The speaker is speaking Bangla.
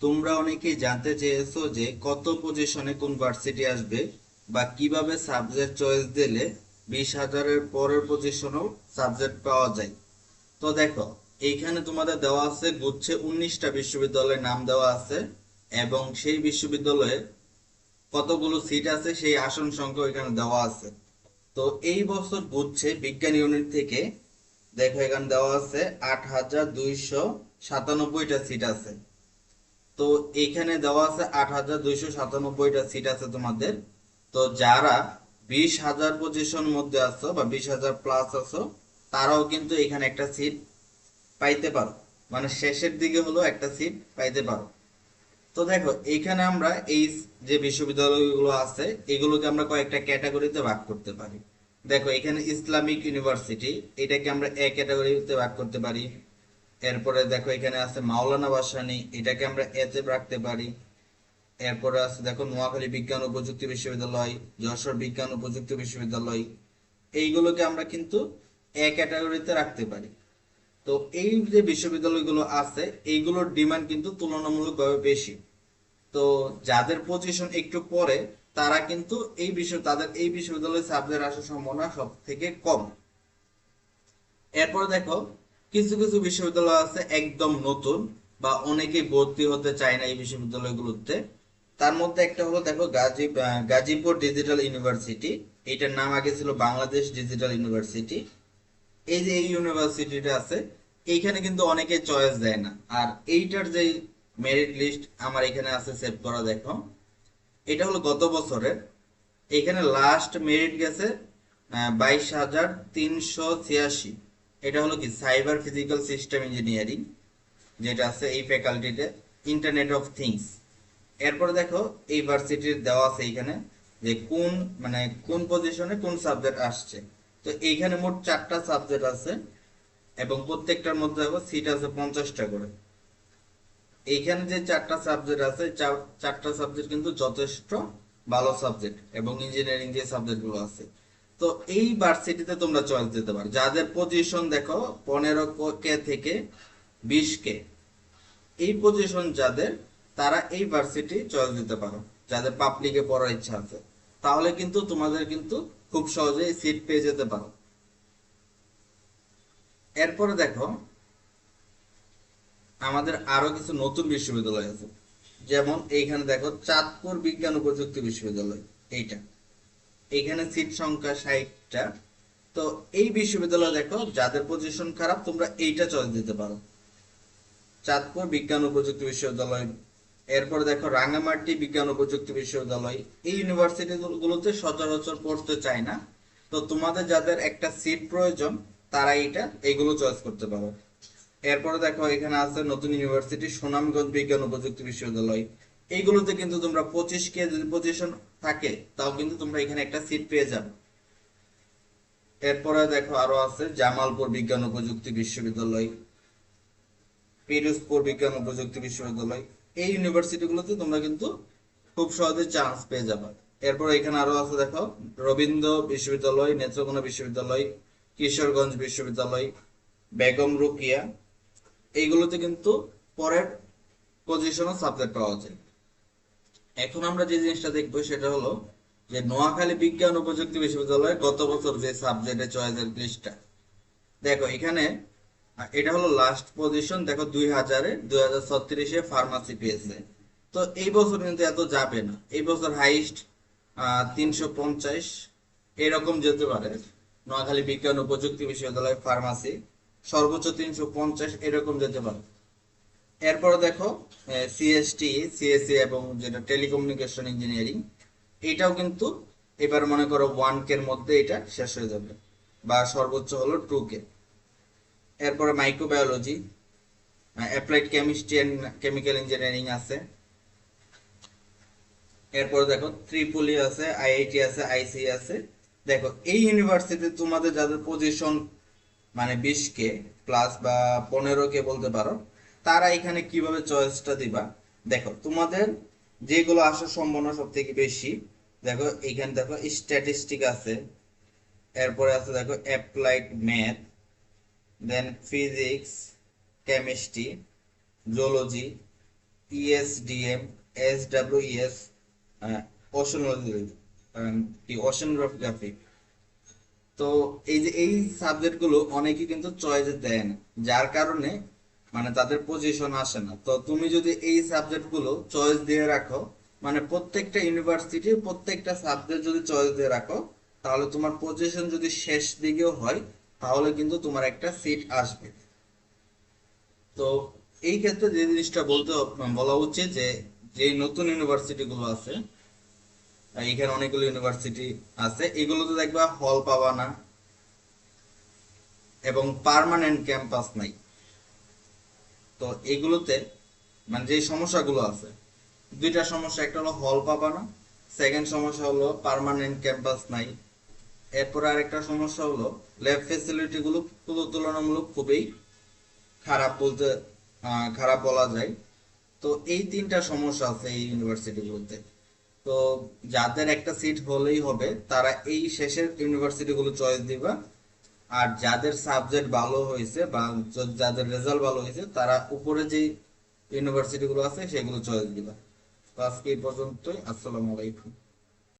তোমরা অনেকেই জানতে চেয়েছো যে কত পজিশনে কোন ভার্সিটি আসবে বা কীভাবে সাবজেক্ট চয়েস দিলে বিশ হাজারের পরের পজিশনেও সাবজেক্ট পাওয়া যায়। তো দেখো, এইখানে তোমাদের দেওয়া আছে গুচ্ছে উনিশটা বিশ্ববিদ্যালয়ের নাম দেওয়া আছে এবং সেই বিশ্ববিদ্যালয়ে কতগুলো সিট আছে সেই আসন সংখ্যা এখানে দেওয়া আছে। তো এই বছর গুচ্ছে বিজ্ঞান ইউনিট থেকে, দেখো এখানে দেওয়া আছে আট হাজার দুইশো সাতানব্বইটা সিট আছে। তো এখানে দেওয়া আছে আট হাজার দুইশো সাতানব্বইটা সিট আছে তোমাদের। তো যারা বিশ হাজার পজিশন মধ্যে আছো বা বিশ হাজার প্লাস আছো, তারাও কিন্তু এখানে একটা সিট পাইতে পারো। মানে শেষের দিকে হলো একটা সিট পাইতে পারো। তো দেখো এইখানে আমরা এই যে বিশ্ববিদ্যালয়গুলো আছে, এগুলোকে আমরা কয়েকটা ক্যাটাগরিতে ভাগ করতে পারি। দেখো, এখানে ইসলামিক ইউনিভার্সিটি, এটাকে আমরা এ ক্যাটাগরিতে ভাগ করতে পারি। এরপরে দেখো এখানে আছে মাওলানা ভাসানী, এটাকে আমরা এতে রাখতে পারি। এরপরে আছে দেখো নোয়াখালী বিজ্ঞান ও প্রযুক্তি বিশ্ববিদ্যালয়, যশোর বিজ্ঞান ও প্রযুক্তি বিশ্ববিদ্যালয়। এইগুলোকে আমরা কিন্তু এ ক্যাটাগরিতে রাখতে পারি। তো এই যে বিশ্ববিদ্যালয়গুলো আছে, এইগুলোর ডিমান্ড কিন্তু তুলনামূলকভাবে বেশি। তো যাদের পজিশন একটু পরে, তারা কিন্তু এই বিষয়, তাদের এই বিশ্ববিদ্যালয়ে সাবজেক্ট আসার সম্ভাবনা সব থেকে কম। এরপর দেখো কিছু কিছু বিশ্ববিদ্যালয় আছে একদম নতুন বা অনেকেই ভর্তি হতে চায় না এই বিশ্ববিদ্যালয়গুলোতে। তার মধ্যে একটা হলো, দেখো, গাজী গাজীপুর ডিজিটাল ইউনিভার্সিটি। এটার নাম আগে ছিল বাংলাদেশ ডিজিটাল ইউনিভার্সিটি। এই যে এই ইউনিভার্সিটিটা আছে, এইখানে কিন্তু অনেকে চয়েস দেয় না। আর এইটার যে মেরিট লিস্ট আমার এখানে আছে সেভ করা, দেখো। এটা হলো গত বছরের। এখানে লাস্ট মেরিট গেছে বাইশ হাজার তিনশো ছিয়াশি। এটা হলো কি? সাইবার ফিজিক্যাল সিস্টেম ইঞ্জিনিয়ারিং যেটা আছে এই ফ্যাকাল্টিতে ইন্টারনেট অফ থিংস এরপর দেখো, এই ভার্সিটির দেওয়া আছে এইখানে যে কোন মানে কোন পজিশনে কোন সাবজেক্ট আসছে। তো এইখানে মোট চারটা সাবজেক্ট আছে, এবং প্রত্যেকটার মধ্যে দেখো সিট আছে পঞ্চাশটা করে। এইখানে যে চারটা সাবজেক্ট আছে, চার- চারটা সাবজেক্ট কিন্তু যথেষ্ট ভালো সাবজেক্ট এবং ইঞ্জিনিয়ারিং যে সাবজেক্টগুলো আছে। তো এই ভার্সিটিতে তোমরা চয়েস দিতে পারো। যাদের পজিশন দেখো, পনেরো কে থেকে বিশ কে, এই পজিশন যাদের, তারা এই ভার্সিটি চয়েস দিতে পারো। যাদের পাবলিকে পড়ার ইচ্ছা আছে। তাহলে কিন্তু তোমাদের কিন্তু খুব সহজেই সিট পেয়ে যেতে পারো। এরপরে দেখো, আমাদের আরও কিছু নতুন বিশ্ববিদ্যালয় আছে। যেমন এইখানে দেখো, চাঁদপুর বিজ্ঞান ও প্রযুক্তি বিশ্ববিদ্যালয়, এইটা। এখানে সিট সংখ্যা ষাটটা। তো এই বিশ্ববিদ্যালয় দেখো, যাদের পজিশন খারাপ, তোমরা এইটা চয়েস দিতে পারো। চাঁদপুর বিজ্ঞান ও প্রযুক্তি বিশ্ববিদ্যালয়। এরপর দেখো, রাঙ্গামাটি বিজ্ঞান ও প্রযুক্তি বিশ্ববিদ্যালয়। এই ইউনিভার্সিটি গুলোতে সচরাচর পড়তে চায় না। তো তোমাদের যাদের একটা সিট প্রয়োজন, তারা এইটা এগুলো চয়েস করতে পারো। এরপরে দেখো, এখানে আছে নতুন ইউনিভার্সিটি সুনামগঞ্জ বিজ্ঞান ও প্রযুক্তি বিশ্ববিদ্যালয়। এইগুলোতে কিন্তু তোমরা পঁচিশ কে পজিশন থাকে, তাও কিন্তু তোমরা এখানে একটা সিট পেয়ে যাবে। এরপরে দেখো আরও আছে, জামালপুর বিজ্ঞান ও প্রযুক্তি বিশ্ববিদ্যালয়, পিরোজপুর বিজ্ঞান ও প্রযুক্তি বিশ্ববিদ্যালয়, এই ইউনিভার্সিটিগুলোতে তোমরা কিন্তু খুব সহজে চান্স পেয়ে যাবে। এরপর এখানে আরও আছে দেখো, রবীন্দ্র বিশ্ববিদ্যালয়, নেত্রকোনা বিশ্ববিদ্যালয়, কিশোরগঞ্জ বিশ্ববিদ্যালয়, বেগম রুকিয়া, এইগুলোতে কিন্তু পরের পজিশনও সাবজেক্ট পাওয়া যায়। এখন আমরা যে জিনিসটা দেখব সেটা হলো যে নোয়াখালী বিজ্ঞান ও প্রযুক্তি বিশ্ববিদ্যালয়ে গত বছর যে সাবজেক্টের চয়েসের লিস্টটা দেখো এখানে, এটা হলো লাস্ট পজিশন দেখো দুই হাজারে, দুই হাজার ছত্রিশে ফার্মাসি পেয়েছে। তো এই বছর কিন্তু এত যাবে না। এই বছর হাইস্ট তিনশো পঞ্চাশ, এরকম যেতে পারে। নোয়াখালী বিজ্ঞান ও প্রযুক্তি বিশ্ববিদ্যালয় ফার্মাসি সর্বোচ্চ তিনশো পঞ্চাশ, এরকম যেতে পারে। এরপরে দেখো সিএসটি সিএসসি এবং যেটা টেলিকমিউনিকেশন ইঞ্জিনিয়ারিং এটাও কিন্তু এবার মনে করো ওয়ান কে এর মধ্যে এটা শেষ হয়ে যাবে বা সর্বোচ্চ হলো টু কে এরপরে microbiology applied chemistry and chemical engineering আছে। এরপর দেখো ত্রিপুলি আছে আইআইটি আছে আইসি আছে। দেখো, এই ইউনিভার্সিটি তোমাদের যাদের পজিশন মানে বিশ কে প্লাস বা পনেরো কে বলতে পারো তারা এখানে কীভাবে চয়েসটা দিবা? দেখো, তোমাদের যেগুলো আসার সম্ভাবনা সব থেকে বেশি, দেখো, এখানে দেখো স্ট্যাটিস্টিক আছে, এরপরে আছে দেখো applied math then physics chemistry zoology ESDM SWS oceanology কি ওশনোগ্রাফি তো এই যে, এই সাবজেক্টগুলো অনেকে কিন্তু চয়েস দেয় না, যার কারণে মানে তাদের পজিশন আসে না। তো তুমি যদি এই সাবজেক্টগুলো চয়েস দিয়ে রাখো মানে প্রত্যেকটা ইউনিভার্সিটি প্রত্যেকটা সাবজেক্ট যদি চয়েস দিয়ে রাখো, তাহলে তোমার পজিশন যদি শেষ দিকেও হয়, তাহলে কিন্তু তোমার একটা সিট আসবে। তো এই ক্ষেত্রে যে জিনিসটা বলতে বলা উচিত যে যে নতুন ইউনিভার্সিটি গুলো আছে এখানে অনেকগুলো ইউনিভার্সিটি আছে, এগুলোতে দেখবা হল পাবা না, এবং পার্মানেন্ট ক্যাম্পাস নাই। তো এগুলোতে মানে যে সমস্যাগুলো আছে, দুইটা সমস্যা, একটা হলো হল পাবা না সেকেন্ড সমস্যা হলো পার্মানেন্ট ক্যাম্পাস নাই, এরপর আরেকটা সমস্যা হলো ল্যাব ফেসিলিটি গুলো তুলনামূলক খুবই খারাপ বলতে খারাপ বলা যায়। তো এই তিনটা সমস্যা আছে এই ইউনিভার্সিটিগুলোতে তো যাদের একটা সিট হলেই হবে, তারা এই শেষের ইউনিভার্সিটি গুলো চয়েস দিবা। আর যাদের সাবজেক্ট ভালো হয়েছে বা যাদের রেজাল্ট ভালো হয়েছে, তারা উপরে যে ইউনিভার্সিটি গুলো আছে, সেগুলো চয়েস দিবা। তো আজকে এই পর্যন্তই। আসসালামু আলাইকুম।